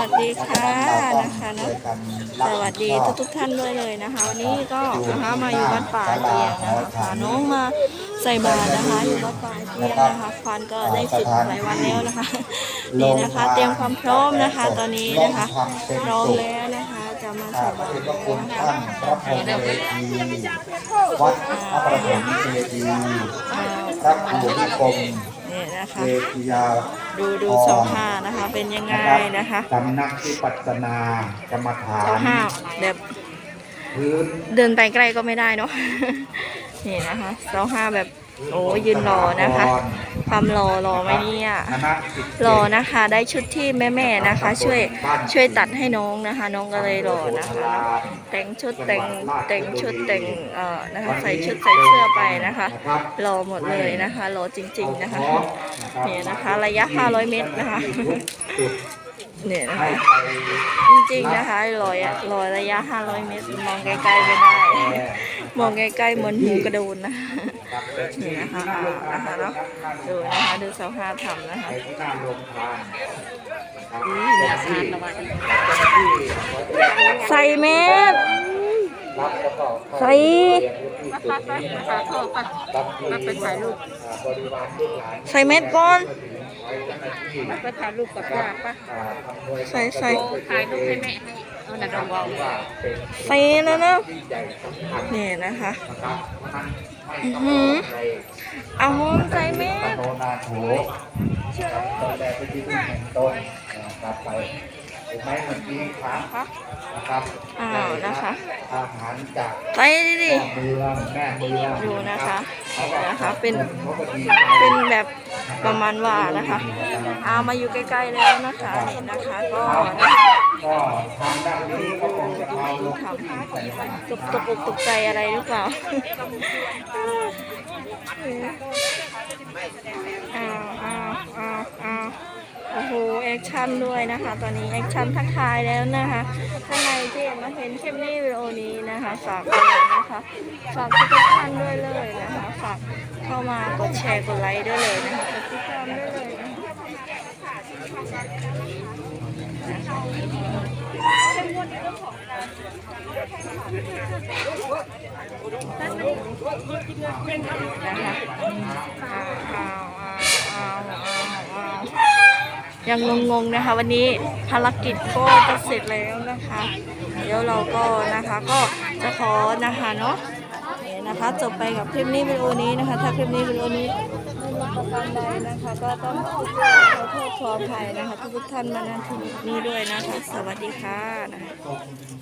วัสดีค่ะนะคะเนาะสวัสดีทุกทุกๆท่านด้วยเลยนะคะ วันนี้ก็นะคะมาอยู่วัดป่าเตียงนะคะพาน้องมาใส่บาตรนะคะ อยู่วัดป่าเตียงนะคะควานก็ได้ฝึกหลายวันแล้วนะคะนี่นะคะ เตรียมความพร้อมนะคะ ตอนนี้นะคะพร้อมแล้วนะคะ จะมาอ่าใส่พระบาตรเดชพระคุณนะคะท่านพระพรหมเวทีวัดพระประถมเจดีย์พระครูนิคม นี่นะคะเวทียาดูดูสองห้านะคะ เป็นยังไงนะคะสำนักที่ปัจนากรรมฐาสองนห้าแบบพื้นเดินไปใกล้ก็ไม่ได้เนาะนี่นะคะสองห้าแบบ โอ้ยืนรอนะคะ ความรอรอไหมเนี่ยรอนะคะ ได้ชุดที่แม่ๆนะคะ ช่วยช่วยตัดให้น้องนะคะ น้องก็เลยรอนะคะ แต่งชุดแต่งแต่งชุดแต่งเอ่อนะคะใส่ชุดใส่เสื้อไปนะคะ รอหมดเลยนะคะ รอจริง ๆนะคะนี่นะคะ ระยะ 500 เมตรนะคะ เนี่ยนะให้คะไปจริงๆนะคะลอยอะลอยระยะ 500 เมตร มองไกลๆไม่ได้ มองใกล้ๆเหมือนหูกระโดนนะนี่นะคะอ่านะคะเนาะดูนะคะดูสภาพทำนะคะไปที่หน้าโรงทานนะครับเดี๋ยวทานระวังใส่เม็ ใส่เรียนที่จุดนี้นะครับรับที่ไปถ่ายรูปใส่เม็ดก่อนไปถ่ายรูปกับย่าปะอ่าใส่ใส่ถ่ายรูปให้แม่ให้เอาหน่ะดองวาวว่าเป็นใส่แล้วนะนี่นะคะอือหือเอาหอมใส่เม็ ตดโนนาโถนะครับตอนแรกที่ดินแห่งต้นนะครับไปถูกไหมเมื่อกี้ครับนะครับอ้าวนะคะ อาหารจากใส่ดิ พ่อเมืองแม่เมืองดูนะคะเขาก็นะคะ เป็น เขาก็ดีใจเป็นแบบประมาณว่านะคะเอามาอยู่ใกล้ๆแล้วนะคะนี่นะคะก็นะคะก็ทางด้านนี้ก็คงจะเอาลงทที่ใส่บาตรำตกตกอกตกใจอะไรหรือเปล่าอ้าวอ้าวอ้าวอ้าวโอ้โหแอ คชั่นด้วยนะคะ ตอนนี้แอคชั่นทักทายแล้วนะคะท่านใดที่มาเห็นคลิปนี้วิดีโอนี้นะคะ ฝากเลยนะคะฝากทุกท่านด้วยเลยนะคะฝากเข้ามากดแชร์กดไลค์ด้วยเลยนะคะกดติดตามด้วยเลยนะคะ นะคะอ้าวอ้าวอ้าวอ้าวอ้าว ยังงงๆนะคะ วันนี้ภารกิจก็จะเสร็จแล้วนะคะ เดี๋ยวเราก็นะคะก็จะขอนะคะเนาะนะคะจบไปกับคลิปนี้วิดีโอนี้นะคะ ถ้าคลิปนี้วิดีโอนี้ไม่มีประการใดนะคะ ก็ต้องขอโทษขออภัยนะคะ ทุกท่านมาณที่นี้ด้วยนะคะ สวัสดีค่ะนะคะ